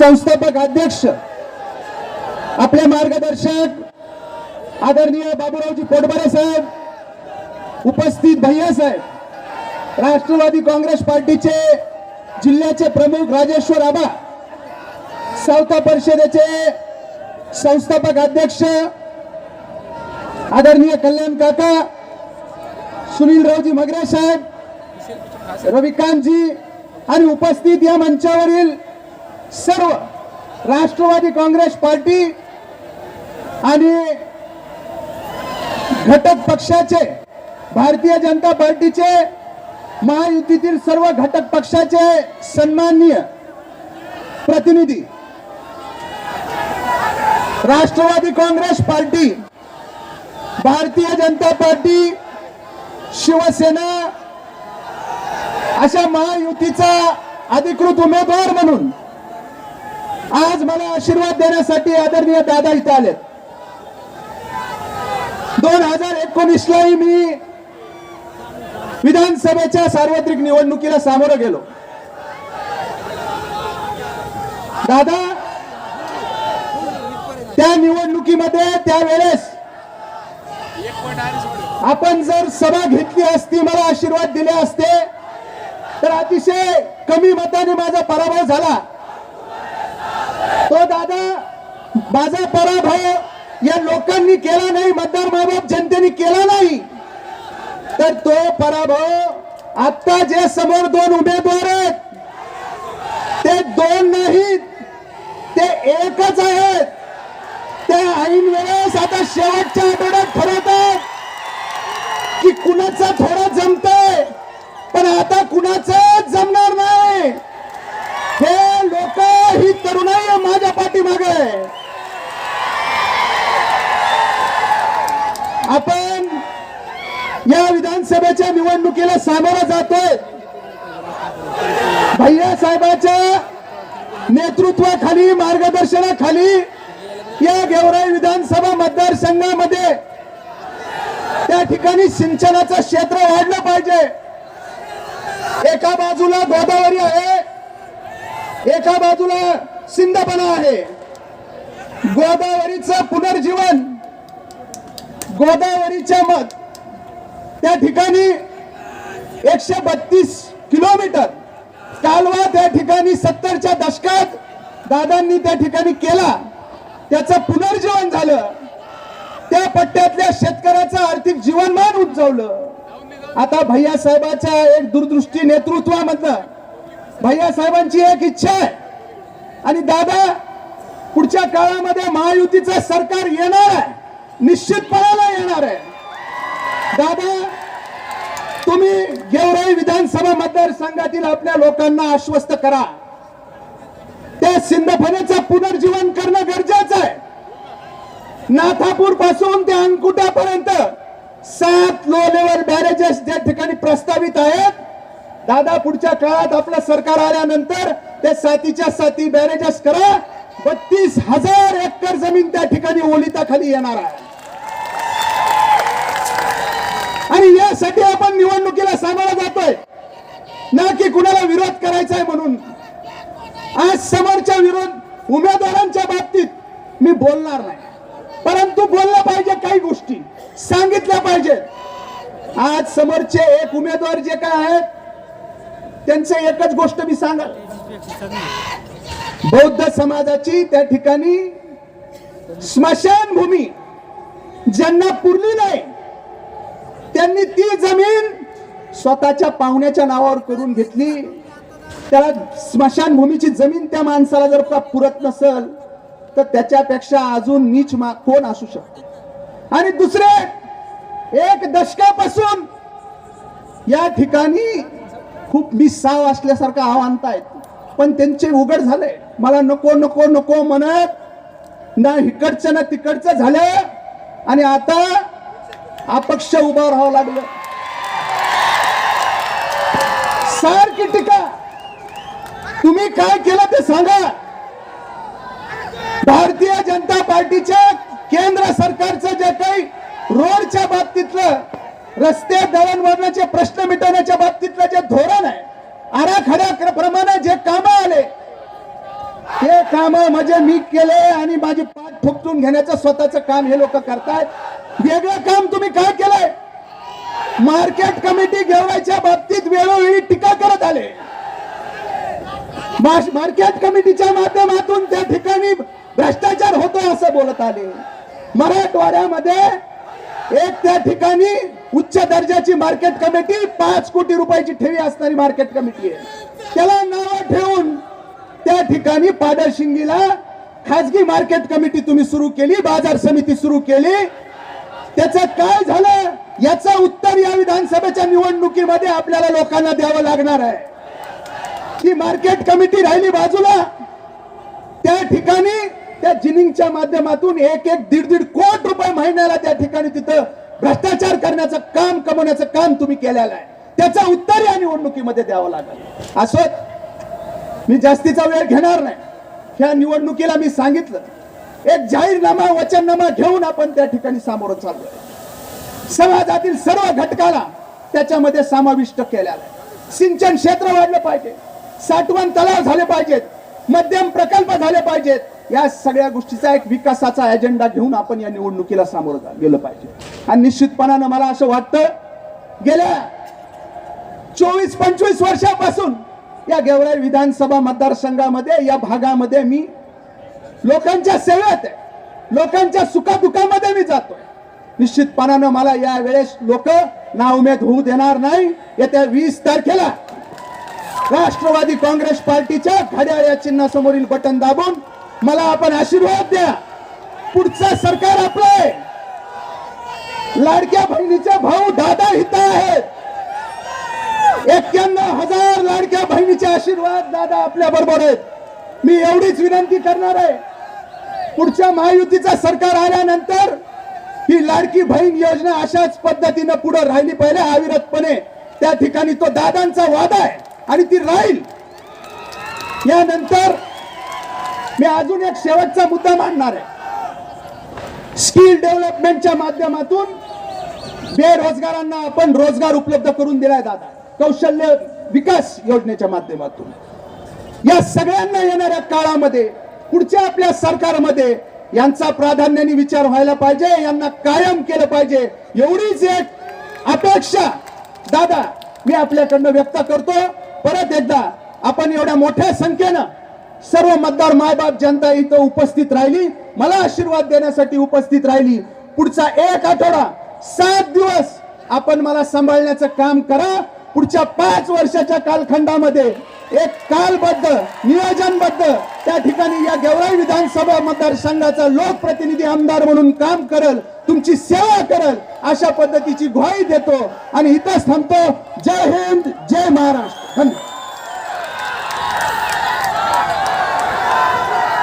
संस्थापक अध्यक्ष आपले मार्गदर्शक आदरणीय बाबूरावजी पोटबरे साहेब उपस्थित भैया साहेब राष्ट्रवादी काँग्रेस पार्टीचे जिल्ह्याचे प्रमुख राजेश्वर आबा सावता परिषदेचे संस्थापक अध्यक्ष आदरणीय कल्याण काका सुनीलरावजी मगरे साहेब रविकांतजी आणि उपस्थित या मंचावरील सर्व राष्ट्रवादी काँग्रेस पार्टी आणि घटक पक्षाचे भारतीय जनता पार्टीचे महायुतीतील सर्व घटक पक्षाचे सन्माननीय प्रतिनिधी राष्ट्रवादी काँग्रेस पार्टी भारतीय जनता पार्टी शिवसेना अशा महायुतीचा अधिकृत उमेदवार म्हणून आज मला आशीर्वाद देण्यासाठी आदरणीय दादा इथे आले दोन हजार एकोणीस लाही मी विधानसभेच्या सार्वत्रिक निवडणुकीला सामोरं गेलो. दादा त्या निवडणुकीमध्ये त्यावेळेस आपण जर सभा घेतली असती मला आशीर्वाद दिले असते तर अतिशय कमी मताने माझा पराभव झाला. तो दादा माझा पराभव या लोकांनी केला नाही मतदार मायबाप जनतेने केला नाही. तर तो पराभव आता जे समोर दोन उमेदवार आहेत ते दोन नाहीत ते एकच आहेत. ते ऐन वेळेस आता शेवटच्या आठवड्यात ठरवतात की कुणाचं थोडा जमतंय पण आता कुणाचं जमणार नाही. हे लोक ही तरुणाई माझ्या पाठीमागे. आपण या विधानसभेच्या निवडणुकीला सामोरा जातोय. भैया साहेबाच्या नेतृत्वाखाली मार्गदर्शनाखाली या गेवराई विधानसभा मतदारसंघामध्ये त्या ठिकाणी सिंचनाचं क्षेत्र वाढलं पाहिजे. एका बाजूला गोदावरी आहे एका बाजूला सिंधपणा आहे. गोदावरीचं पुनर्जीवन गोदावरीच्या मत त्या ठिकाणी एकशे बत्तीस किलोमीटर. कालवा त्या ठिकाणी सत्तरच्या दशकात दादांनी त्या ठिकाणी केला. त्याचं पुनर्जीवन झालं. त्या पट्ट्यातल्या शेतकऱ्याचं आर्थिक जीवनमान उंचवलं. आता भैया साहेबाच्या एक दूरदृष्टी नेतृत्वामधलं भैया साहेबांची एक इच्छा आहे. आणि दादा पुढच्या काळामध्ये महायुतीचं सरकार येणार आहे. निश्चितपणाला येणार आहे. दादा तुम्ही गेवराई विधानसभा मतदारसंघातील आपल्या लोकांना आश्वस्त करा. त्या सिंदफनेचं पुनर्जीवन करणं गरजेचं आहे. नाथापूरपासून ते अंकुटापर्यंत सात लो लेवल बॅरेजेस ज्या ठिकाणी प्रस्तावित आहेत दादा पुढच्या काळात आपलं सरकार आल्यानंतर ते साथीच्या साथी बॅरेजेस करा. बत्तीस हजार एकर जमीन त्या ठिकाणी ओलिताखाली येणार आहे. आणि यासाठी आपण निवडणुकीला सामोरा जातोय. ना की कुणाला विरोध करायचा आहे म्हणून. आज समोरच्या विरोध उमेदवारांच्या बाबतीत मी बोलणार नाही. परंतु बोललं पाहिजे काही गोष्टी. सांगितल्या पाहिजे. आज समोरचे एक उमेदवार जे काय आहेत त्यांचं एकच गोष्ट मी सांगा बौद्ध समाजाची त्या ठिकाणी स्मशानभूमी ज्यांना पुरली नाही त्यांनी ती जमीन स्वतःच्या पाहुण्याच्या नावावर करून घेतली. त्याला स्मशानभूमीची जमीन त्या माणसाला जर का पुरत नसल तर त्याच्यापेक्षा अजून नीच मा- कोण असू शकतो? आणि दुसरे एक दशकापासून या ठिकाणी खूप मिसाव असल्यासारखं आव्हानता आणतायत पण त्यांचे उघड झाले. मला नको नको नको म्हणत ना इकडचं ना तिकडचं झालं. आणि आता अपक्ष उभं राहावं लागलं. सारखी टीका. तुम्ही काय केलं ते सांगा. भारतीय जनता पार्टीच्या केंद्र सरकारचं जे काही रोडच्या बाबतीतलं रस्ते दळणवळणाचे प्रश्न मिटवण्याच्या बाबतीतलं जे धोरण आहे आराखड्या प्रमाणे जे काम म्हणजे मी केले आणि माझी पाठ ठोकटून घेण्याचं स्वतःचं काम हे लोक करतायत. वेगळं काम तुम्ही काय केलंय? मार्केट कमिटी घेवायच्या बाबतीत वेळोवेळी टीका करत आले. मार्केट कमिटीच्या माध्यमातून त्या ठिकाणी भ्रष्टाचार होतोय असं बोलत आले. मराठवाड्यामध्ये एक त्या ठिकाणी उच्च दर्जाची मार्केट कमिटी पाच कोटी रुपयाची ठेवी असणारी मार्केट कमिटी आहे. त्याला या ठिकाणी पाडरशिंगीला खाजगी मार्केट कमिटी तुम्ही सुरू केली बाजार समिती सुरू केली. त्याचं काय झालं? याचं उत्तर या विधानसभेच्या निवडणुकीमध्ये आपल्याला लोकांना द्यावं लागणार आहे. ती मार्केट कमिटी राहिली बाजूला. त्या ठिकाणी त्या जिनिंगच्या माध्यमातून एक एक दीड दीड कोट रुपये महिन्याला त्या ठिकाणी तिथं भ्रष्टाचार करण्याचं काम कमवण्याचं काम तुम्ही केलेलं आहे. त्याचं उत्तर या निवडणुकीमध्ये द्यावं लागेल. असं मी जास्तीचा वेळ घेणार नाही. ह्या निवडणुकीला मी सांगितलं. एक जाहीरनामा वचननामा घेऊन आपण त्या ठिकाणी सामोरं चाललो. समाजातील सर्व घटकाला त्याच्यामध्ये समाविष्ट केल्या सिंचन क्षेत्र वाढलं पाहिजे. साठवण तलाव झाले पाहिजेत. मध्यम प्रकल्प झाले पाहिजेत. या सगळ्या गोष्टीचा एक विकासाचा एजेंडा घेऊन आपण या निवडणुकीला सामोरं गेलं पाहिजे. आणि निश्चितपणानं मला असं वाटतं गेल्या चोवीस पंचवीस वर्षापासून या गेवराई विधानसभा मतदारसंघामध्ये या भागामध्ये मी लोकांच्या सेवेत आहे. लोकांच्या सुखादुखामध्ये मी जातोय. निश्चितपणानं मला या वेळेस लोक नाउमेद होऊ देणार नाही. येत्या वीस तारखेला राष्ट्रवादी काँग्रेस पार्टीच्या घड्याळ या चिन्हासमोरील बटन दाबून मला आपण आशीर्वाद द्या. पुढचं सरकार आपलं आहे लाडक्या बहिणीचे भाऊ दादा हित आहेत. एक्क्याण्णव हजार लाडक्या बहिणीचे आशीर्वाद दादा आपल्या बरोबर आहेत. मी एवढीच विनंती करणार आहे. पुढच्या महायुतीचा सरकार आल्यानंतर ही लाडकी बहीण योजना अशाच पद्धतीनं पुढे राहिली पाहिजे अविरतपणे. त्या ठिकाणी तो दादांचा वादा आहे आणि ती राहील. यानंतर मी अजून एक शेवटचा मुद्दा मांडणार आहे. स्किल डेव्हलपमेंटच्या माध्यमातून बेरोजगारांना आपण रोजगार उपलब्ध करून दिलाय दादा. कौशल्य विकास योजनेच्या माध्यमातून. या सगळ्यांना येणाऱ्या काळामध्ये पुढच्या आपल्या सरकारमध्ये यांचा प्राधान्याने विचार व्हायला पाहिजे यांना कायम केलं पाहिजे. एवढीच एक अपेक्षा. दादा मी आपल्याकडनं व्यक्त करतो. परत एकदा आपण एवढ्या मोठ्या संख्येनं सर्व मतदार मायबाप जनता इथं उपस्थित राहिली. मला आशीर्वाद देण्यासाठी उपस्थित राहिली. पुढचा एक आठवडा सात दिवस आपण मला सांभाळण्याचं काम करा. पुढच्या पाच वर्षाच्या कालखंडामध्ये एक कालबद्ध नियोजनबद्ध त्या ठिकाणी या गेवराई विधानसभा मतदारसंघाचा लोकप्रतिनिधी आमदार म्हणून काम करल तुमची सेवा करल अशा पद्धतीची ग्वाही देतो आणि इथंच थांबतो. जय हिंद जय महाराष्ट्र. धन्यवाद.